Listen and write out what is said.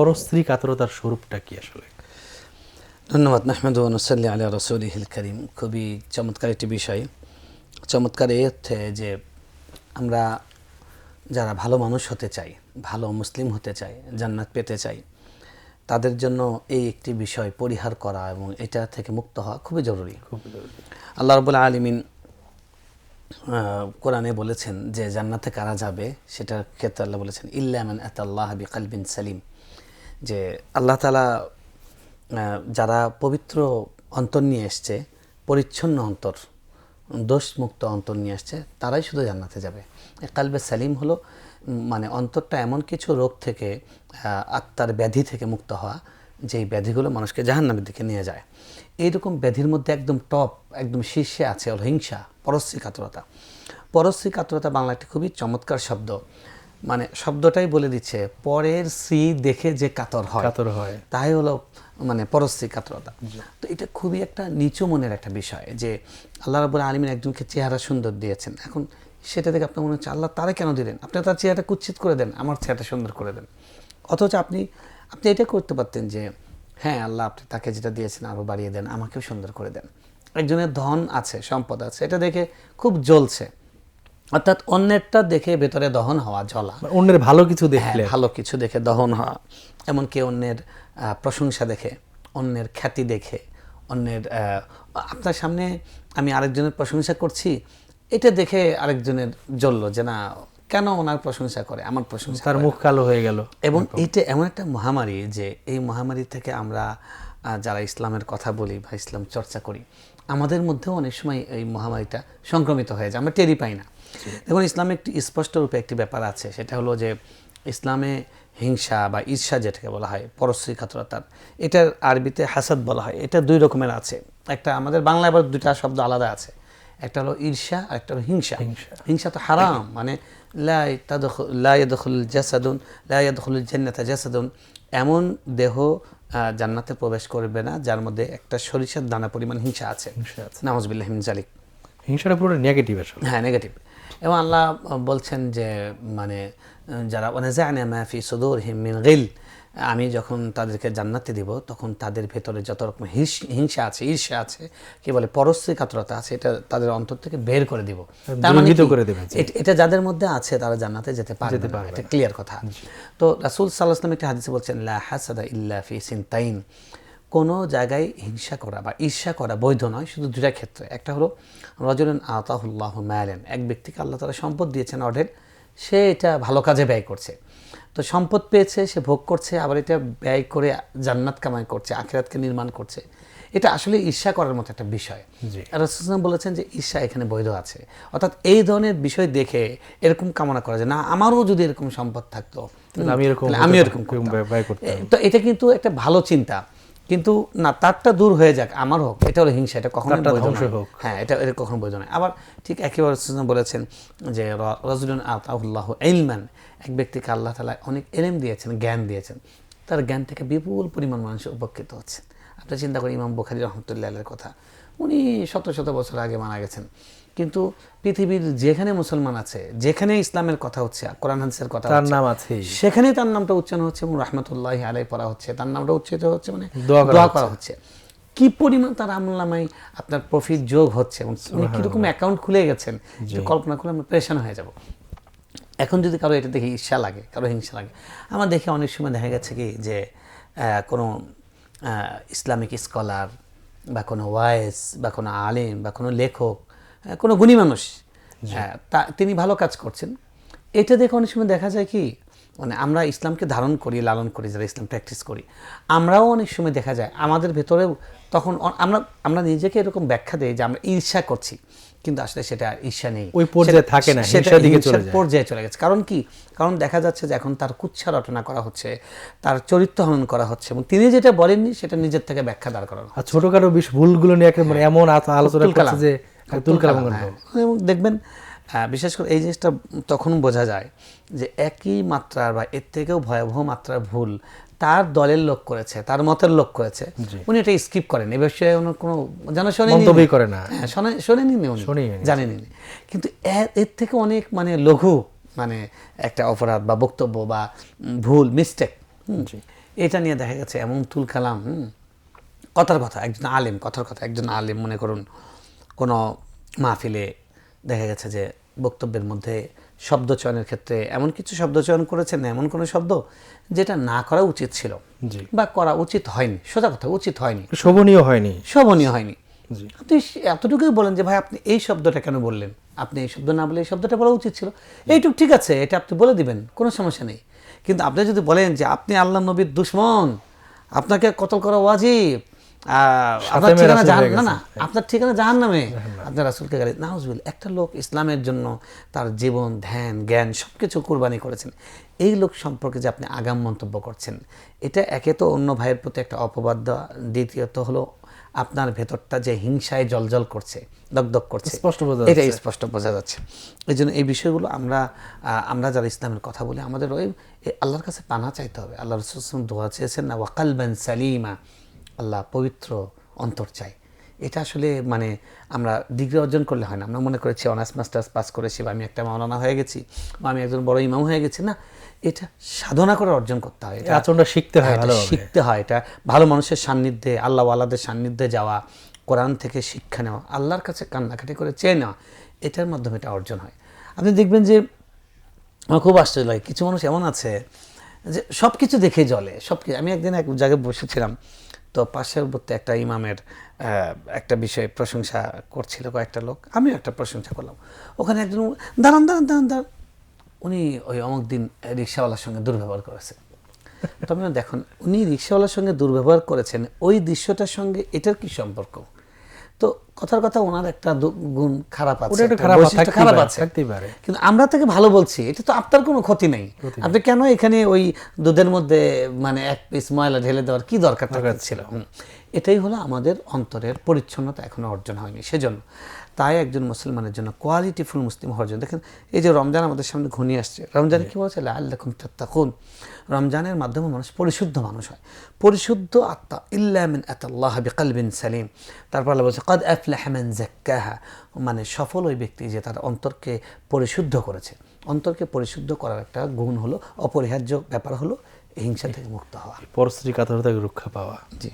পরস্ত্রী কাতরতার স্বরূপটা কি আসলে? ধন্যবাদ নাহমেদ নসল্লি আলিয়া রসুলিহিল করিম। খুবই চমৎকার একটি বিষয়। চমৎকার এই অর্থে যে আমরা যারা ভালো মানুষ হতে চাই ভালো মুসলিম হতে চাই জান্নাত পেতে চাই তাদের জন্য এই একটি বিষয় পরিহার করা এবং এটা থেকে মুক্ত হওয়া খুবই জরুরি। আল্লাহ রবুল্লা আলমিন কোরআনে বলেছেন যে জান্নাতে কারা যাবে সেটার ক্ষেত্রে আল্লাহ বলেছেন ইল্লামান আত আল্লাহ বি কালবিন সালিম। যে আল্লাহ তালা যারা পবিত্র অন্তর নিয়ে এসছে, পরিচ্ছন্ন অন্তর, দোষমুক্ত অন্তর নিয়ে আসছে তারাই শুধু জান্নাতে যাবে। কালবে সালিম হলো মানে অন্তরটা এমন কিছু রোগ থেকে আত্মার ব্যাধি থেকে মুক্ত হওয়া, যেই ব্যাধিগুলো মানুষকে জাহান্নামের দিকে নিয়ে যায়। এইরকম ব্যাধির মধ্যে একদম টপ, একদম শীর্ষে আছে হলো হিংসা পরশ্রী কাতরতা। পরশ্রী কাতরতা বাংলা একটি খুবই চমৎকার শব্দ। মানে শব্দটাই বলে দিচ্ছে পরের শ্রী দেখে যে কাতর হয়। কাতর হয়। তাই হলো মানে পরশ্রী কাতরতা। তো এটা খুবই একটা নিচু মনের একটা বিষয় যে আল্লাহ রাবুল আলমিন একজনকে চেহারা সুন্দর দিয়েছেন। এখন সেটা দেখে আপনার মনে হচ্ছে আল্লাহ তারা কেন দিলেন? আপনি তার চেহারাটা কুচ্ছিত করে দেন আমার চেহারাটা সুন্দর করে দেন। অথচ আপনি আপনি এটা করতে পারতেন যে হ্যাঁ আল্লাহ আপনি তাকে যেটা দিয়েছেন আরও বাড়িয়ে দেন আমাকেও সুন্দর করে দেন। একজনের ধন আছে সম্পদ আছে এটা দেখে খুব জ্বলছে। অর্থাৎ অন্যেরটা দেখে ভেতরে দহন হওয়া জ্বলা মানে অন্যের ভালো কিছু হ্যাঁ, দেখলে। ভালো কিছু দেখে দহন হওয়া। এমনকি অন্যের প্রশংসা দেখে অন্যের খ্যাতি দেখে অন্যের আপনার সামনে আমি আরেকজনের প্রশংসা করছি এটা দেখে আরেকজনের জ্বললো যে না কেন ওনার প্রশংসা করে আমার প্রশংসা তার মুখ কালো হয়ে গেল। এবং এটা এমন একটা মহামারী যে এই মহামারী থেকে আমরা যারা ইসলামের কথা বলি বা ইসলাম চর্চা করি আমাদের মধ্যেও অনেক সময় এই মহামারীটা সংক্রমিত হয়ে যায় আমরা টেরি পাই না। দেখুন ইসলামে একটি স্পষ্ট রূপে একটি ব্যাপার আছে সেটা হলো যে ইসলামে হিংসা বা ঈর্ষা যেটাকে বলা হয় পরশ্রী কাতরতার এটার আরবিতে হাসাদ বলা হয় এটা দুই রকমের আছে। একটা আমাদের বাংলায় আবার দুইটা শব্দ আলাদা আছে একটা হলো ঈর্ষা আর একটা হলো হিংসা। হিংসা। হিংসা তো হারাম মানে লা তাদখু- লা ইয়াদখুল জাসাদুন লা ইয়াদখুল জান্নাতা জাসাদুন এমন দেহ জান্নাতে প্রবেশ করবে না যার মধ্যে একটা সরিষার দানা পরিমাণ হিংসা আছে। নামাজবিল্লাহ হিম জালিক হিংসাটা পুরো নেগেটিভ আসলে। হ্যাঁ নেগেটিভ এবং আল্লাহ বলছেন যে মানে যারা ওনাজানা মাফি হিম মিন গিল আমি যখন তাদেরকে জান্নাতে দিব তখন তাদের ভেতরে যত রকম হিংসা আছে ঈর্ষা আছে কি বলে পরশ্রী কাতরতা আছে এটা তাদের অন্তর থেকে বের করে দিব। তার মানে করে দেবে, এটা যাদের মধ্যে আছে তারা জান্নাতে যেতে পারবে না। এটা ক্লিয়ার কথা। তো রাসুল সাল্লাল্লাহু আলাইহি একটা হাদিসে বলছেন লা হাসাদা ইল্লা ফি সিনতাইন। কোনো জায়গায় হিংসা করা বা ঈর্ষা করা বৈধ নয় শুধু দুটা ক্ষেত্রে। একটা হলো রজুলন আতাহুল্লাহ ম্যালেন এক ব্যক্তিকে আল্লাহ তালা সম্পদ দিয়েছেন অঢের সে এটা ভালো কাজে ব্যয় করছে। তো সম্পদ পেয়েছে সে ভোগ করছে আবার এটা ব্যয় করে জান্নাত কামাই করছে আখিরাতকে নির্মাণ করছে। এটা আসলে ঈর্ষা করার মতো একটা বিষয়। রসুলাম বলেছেন যে ঈর্ষা এখানে বৈধ আছে। অর্থাৎ এই ধরনের বিষয় দেখে এরকম কামনা করা যায় না। আমারও যদি এরকম সম্পদ থাকতো আমি এরকম আমি এরকম তো এটা কিন্তু একটা ভালো চিন্তা। কিন্তু না তারটা দূর হয়ে যাক আমার হোক এটা হলো হিংসা এটা কখনো হোক। হ্যাঁ এটা এটা কখনো বৈধ নয়। আবার ঠিক একেবারে বলেছেন যে রজুলন আতাউল্লাহ এলমান এক ব্যক্তিকে আল্লাহ তালা অনেক এলেম দিয়েছেন জ্ঞান দিয়েছেন। তার জ্ঞান থেকে বিপুল পরিমাণ মানুষ উপকৃত হচ্ছেন আপনি চিন্তা করেন ইমাম বুখারি রহমতুল্লাহ কথা। উনি শত শত বছর আগে মারা গেছেন। কিন্তু পৃথিবীর যেখানে মুসলমান আছে যেখানে ইসলামের কথা হচ্ছে কোরআন হাদিসের কথা তার নাম আছে। সেখানে তার নামটা উচ্চারণ হচ্ছে এবং রহমতুল্লাহ আলাই পড়া হচ্ছে। তার নামটা উচ্চারিত হচ্ছে মানে দোয়া করা হচ্ছে। কি পরিমাণ তার আমলামাই আপনার প্রফিট যোগ হচ্ছে এবং উনি কীরকম অ্যাকাউন্ট খুলে গেছেন যে কল্পনা করে আমরা প্রেশান হয়ে যাব। এখন যদি কারও এটা দেখে ঈর্ষা লাগে কারও হিংসা লাগে আমার দেখে অনেক সময় দেখা গেছে কি যে কোনো ইসলামিক স্কলার বা কোনো ওয়াইস বা কোনো আলিম বা কোনো লেখক কোনো গুণী মানুষ হ্যাঁ, তা তিনি ভালো কাজ করছেন। এটা দেখে অনেক সময় দেখা যায় কি মানে আমরা ইসলামকে ধারণ করি লালন করি যারা ইসলাম প্র্যাকটিস করি। আমরাও অনেক সময় দেখা যায় আমাদের ভেতরেও তখন আমরা আমরা নিজেকে এরকম ব্যাখ্যা দিই যে আমরা ঈর্ষা করছি কিন্তু আসলে সেটা ঈর্ষা নেই। ওই পর্যায়ে থাকে না, সেটা দিকে চলে যায়। পর্যায়ে চলে গেছে। কারণ কি? কারণ দেখা যাচ্ছে যে এখন তার কুচ্ছা রটনা করা হচ্ছে তার চরিত্র হনন করা হচ্ছে এবং তিনি যেটা বলেননি সেটা নিজের থেকে ব্যাখ্যা দাঁড় করানো আর ছোটখাটো বিষ ভুলগুলো নিয়ে একেবারে এমন আত- আলোচনা করছে যে কালাম। হ্যাঁ। এবং দেখবেন বিশেষ করে এই জিনিসটা তখন বোঝা যায় যে একই মাত্রার বা এর থেকেও ভয়াবহ মাত্রার ভুল তার দলের লোক করেছে তার মতের লোক করেছে। উনি এটা স্কিপ করেন। এ বিষয়ে ওনার কোনো জানা শোনেনি মন্তব্যই করে না। হ্যাঁ শোনে শোনেনি উনি। জানেনি কিন্তু এর- এর থেকে অনেক মানে লঘু মানে একটা অপরাধ বা বক্তব্য বা ভুল মিস্টেক এটা নিয়ে দেখা গেছে এমন তুল কালাম হুম, কথার কথা একজন আলেম কথার কথা একজন আলেম মনে করুন কোনো মাহফিলে দেখা গেছে যে বক্তব্যের মধ্যে শব্দ চয়নের ক্ষেত্রে এমন কিছু শব্দ চয়ন করেছেন এমন কোনো শব্দ যেটা না করা উচিত ছিল জি। বা করা উচিত হয়নি। সোজা কথা উচিত হয়নি। শোভনীয় হয়নি। শোভনীয় হয়নি। আপনি এতটুকুই বলেন যে ভাই আপনি এই শব্দটা কেন বললেন? আপনি এই শব্দ না বলে এই শব্দটা বলা উচিত ছিল। এইটুক ঠিক আছে এটা আপনি বলে দিবেন কোনো সমস্যা নেই। কিন্তু আপনি যদি বলেন যে আপনি আল্লাহ নবীর দুশ্মন আপনাকে কতল করা ওয়াজিব আপনার ঠিকানা জাহান না না আপনার ঠিকানা জাহান নামে আপনার রাসুলকে গালি নাউজবিল একটা লোক ইসলামের জন্য তার জীবন ধ্যান জ্ঞান সব কিছু কোরবানি করেছেন। এই লোক সম্পর্কে যে আপনি আগাম মন্তব্য করছেন এটা একে তো অন্য ভাইয়ের প্রতি একটা অপবাদ দেওয়া। দ্বিতীয়ত হলো আপনার ভেতরটা যে হিংসায় জলজল করছে দগদগ করছে স্পষ্ট বোঝা এটা স্পষ্ট বোঝা যাচ্ছে। এই জন্য এই বিষয়গুলো আমরা আমরা যারা ইসলামের কথা বলি আমাদের ওই আল্লাহর কাছে পানা চাইতে হবে। আল্লাহ রসুল দোয়া চেয়েছেন না ওয়াকালবেন সালিমা। আল্লাহ পবিত্র অন্তর চাই। এটা আসলে মানে আমরা ডিগ্রি অর্জন করলে হয় না। আমরা মনে করেছি অনার্স মাস্টার্স পাস করেছি বা আমি একটা মাওলানা হয়ে গেছি বা আমি একজন বড় ইমাম হয়ে গেছি। না এটা সাধনা করে অর্জন করতে হয়। এটা আচরণটা শিখতে হয় শিখতে হয়। এটা ভালো মানুষের সান্নিধ্যে আল্লাহ আল্লাহদের সান্নিধ্যে যাওয়া কোরআন থেকে শিক্ষা নেওয়া আল্লাহর কাছে কান্নাকাটি করে চেয়ে নেওয়া এটার মাধ্যমে এটা অর্জন হয়। আপনি দেখবেন যে আমার খুব আশ্চর্য লাগে কিছু মানুষ এমন আছে যে সব কিছু দেখে জলে সব কিছু আমি একদিন এক জায়গায় বসেছিলাম তো পাশের বলতে একটা ইমামের একটা বিষয়ে প্রশংসা করছিল কয়েকটা লোক, আমিও একটা প্রশংসা করলাম। ওখানে একজন, দাঁড়ান দাঁড়ান দাঁড়ান দাঁড়ান। উনি ওই অমুক দিন রিক্সাওয়ালার সঙ্গে দুর্ব্যবহার করেছেন তবে দেখুন, উনি রিক্সাওয়ালার সঙ্গে দুর্ব্যবহার করেছেন, ওই দৃশ্যটার সঙ্গে এটার কি সম্পর্ক? তো কথার কথা ওনার একটা গুণ খারাপ আছে খারাপ আছে পারে। কিন্তু আমরা তাকে ভালো বলছি এটা তো আপনার কোনো ক্ষতি নেই। আপনি কেন এখানে ওই দুধের মধ্যে মানে এক পিস ময়লা ঢেলে দেওয়ার কি দরকার ছিল। এটাই হলো আমাদের অন্তরের পরিচ্ছন্নতা এখনও অর্জন হয়নি সেজন্য। তাই একজন মুসলমানের জন্য কোয়ালিটিফুল মুসলিম হওয়ার জন্য। দেখেন এই যে রমজান আমাদের সামনে ঘনিয়ে আসছে। রমজানে কী বলছে? আল্লাহ তাত্তাকুন। রমজানের মাধ্যমে মানুষ পরিশুদ্ধ মানুষ হয়। পরিশুদ্ধ আত্মা ইল্লামিন আতাল্লাহ বিকালবিন সালিম। তারপর আল্লাহ বলছে কদ আফলাহ মান জাক্কাহা মানে সফল ওই ব্যক্তি যে তার অন্তরকে পরিশুদ্ধ করেছে। অন্তরকে পরিশুদ্ধ করার একটা গুণ হলো অপরিহার্য ব্যাপার হলো হিংসা থেকে মুক্ত হওয়া। পরশ্রী কাতর থেকে রক্ষা পাওয়া। জি।